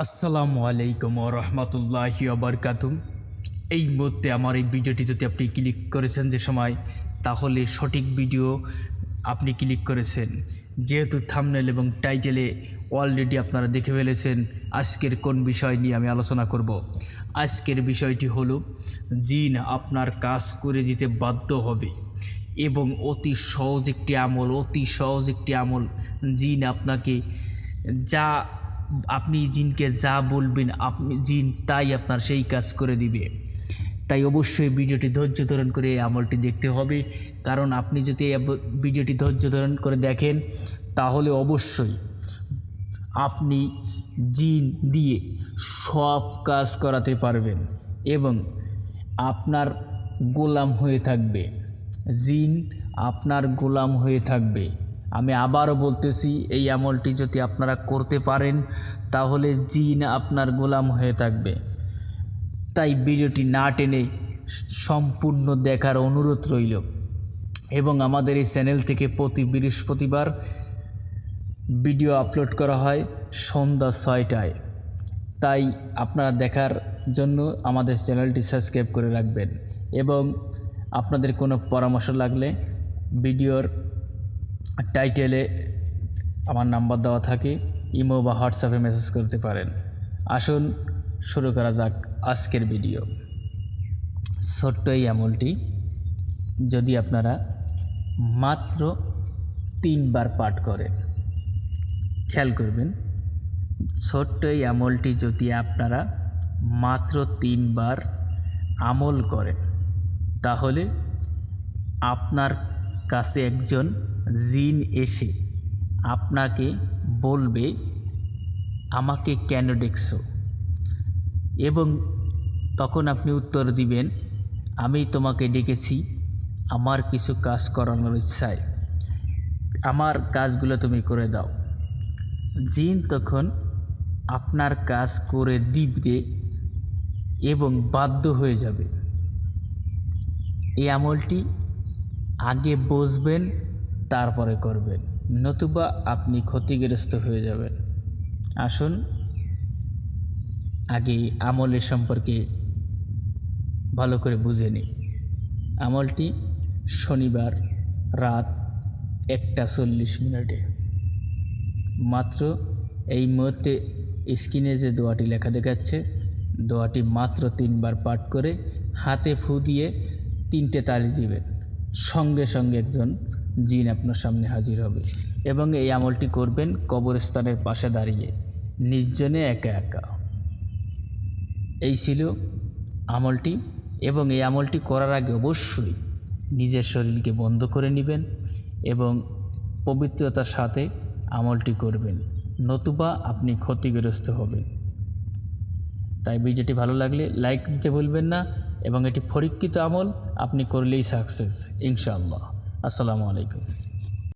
আসসালামু আলাইকুম রহমতুল্লাহি আবরকাতুম এই মুহূর্তে আমার এই ভিডিওটি যদি আপনি ক্লিক করেছেন যে সময়, তাহলে সঠিক ভিডিও আপনি ক্লিক করেছেন। যেহেতু থামনেল এবং টাইটেলে অলরেডি আপনারা দেখে ফেলেছেন আজকের কোন বিষয় নিয়ে আমি আলোচনা করব। আজকের বিষয়টি হলো, জিন আপনার কাজ করে দিতে বাধ্য হবে এবং অতি সহজ একটি আমল, অতি সহজ একটি আমল জিন আপনাকে যা আপনি জিনকে যা বলবেন, আপনি জিন তাই আপনার সেই কাজ করে দিবে। তাই অবশ্যই ভিডিওটি ধৈর্য ধারণ করে এই আমলটি দেখতে হবে। কারণ আপনি যদি ভিডিওটি ধৈর্য ধারণ করে দেখেন, তাহলে অবশ্যই আপনি জিন দিয়ে সব কাজ করাতে পারবেন এবং আপনার গোলাম হয়ে থাকবে। জিন আপনার গোলাম হয়ে থাকবে। আমি আবারও বলতেছি, এই আমলটি যদি আপনারা করতে পারেন, তাহলে জিন আপনার গোলাম হয়ে থাকবে। তাই ভিডিওটি না টেনে সম্পূর্ণ দেখার অনুরোধ রইল। এবং আমাদের এই চ্যানেল থেকে প্রতি বৃহস্পতিবার ভিডিও আপলোড করা হয় সন্ধ্যা ছয়টায়। তাই আপনারা দেখার জন্য আমাদের চ্যানেলটি সাবস্ক্রাইব করে রাখবেন। এবং আপনাদের কোনো পরামর্শ লাগলে ভিডিওর টাইটেলে আমার নাম্বার দেওয়া থাকে ইমো বা হোয়াটসঅ্যাপে মেসেজ করতে পারেন। আসুন, শুরু করা যাক আজকের ভিডিও ছোট্ট এই আমলটি, যদি আপনারা মাত্র তিনবার পাঠ করেন, খেয়াল করবেন, ছোট্ট এই আমলটি যদি আপনারা মাত্র তিনবার আমল করেন, তাহলে আপনার কাছে একজন জিন এসে আপনাকে বলবে, আমাকে কেন ডেকছো? এবং তখন আপনি উত্তর দিবেন, আমি তোমাকে ডেকেছি, আমার কিছু কাজ করানোর ইচ্ছায়। আমার কাজগুলো তুমি করে দাও। জিন তখন আপনার কাজ করে দিবে এবং বাধ্য হয়ে যাবে। এই আমলটি আগে বসবেন তারপরে করবেন। নতুবা আপনি ক্ষতিগ্রস্ত হয়ে যাবেন। আসুন, আগে আমলের সম্পর্কে ভালো করে বুঝে নিই। আমলটি শনিবার রাত একটা চল্লিশ মিনিটে। মাত্র এই মুহূর্তে স্ক্রিনে যে দোয়াটি লেখা দেখাচ্ছে, দোয়াটি মাত্র তিনবার পাঠ করে হাতে ফু দিয়ে তিনটে তালি দিবেন। সঙ্গে সঙ্গে একজন জিন আপনার সামনে হাজির হবে এবং এই আমলটি করবেন কবরস্থানের পাশে দাঁড়িয়ে, নির্জনে একা একা। এই ছিল আমলটি এবং এই আমলটি করার আগে অবশ্যই নিজের শরীরকে বন্ধ করে নেবেন এবং পবিত্রতার সাথে আমলটি করবেন। নতুবা আপনি ক্ষতিগ্রস্ত হবেন। তাই ভিডিওটি ভালো লাগলে লাইক দিতে ভুলবেন না এবং এটি পরীক্ষিত আমল, আপনি করলেই সাকসেস ইনশাআল্লাহ। আসসালামু আলাইকুম।